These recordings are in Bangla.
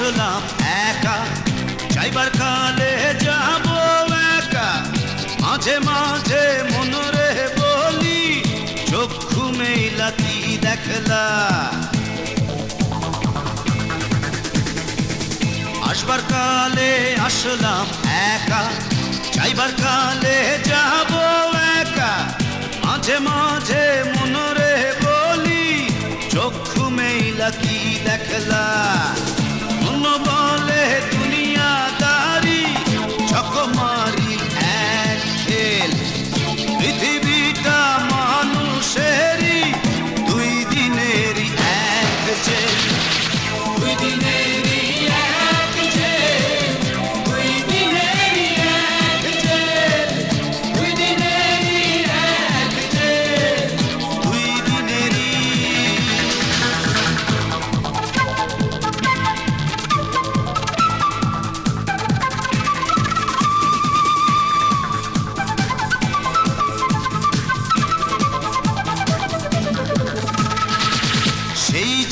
আসলাম একা। যাইবার কালে যাব একা। মাঝে মাঝে মনরে বলি, চক্ষু কি দেখলা। আসবার কালে আসলাম একা। যাইবার কালে যাব একা। মাঝে মাঝে মনরে বলি, চক্ষু মেলা কি দেখলা।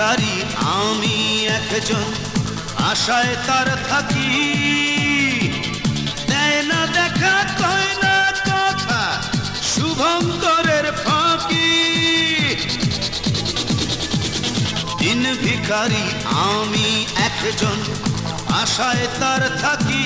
ভিখারি আমি একজন আশায় তার থাকি। দেয় না দেখা, কয় না কথা শুভঙ্করের ফাঁকি। দিন ভিখারি, আমি একজন আশায় তার থাকি।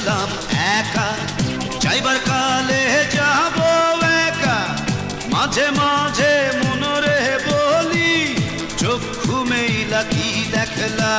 আসলাম একা চাইবার কালে যাব একা। মাঝে মাঝে মনরে বলি চক্ষু মেইলা কি দেখলা?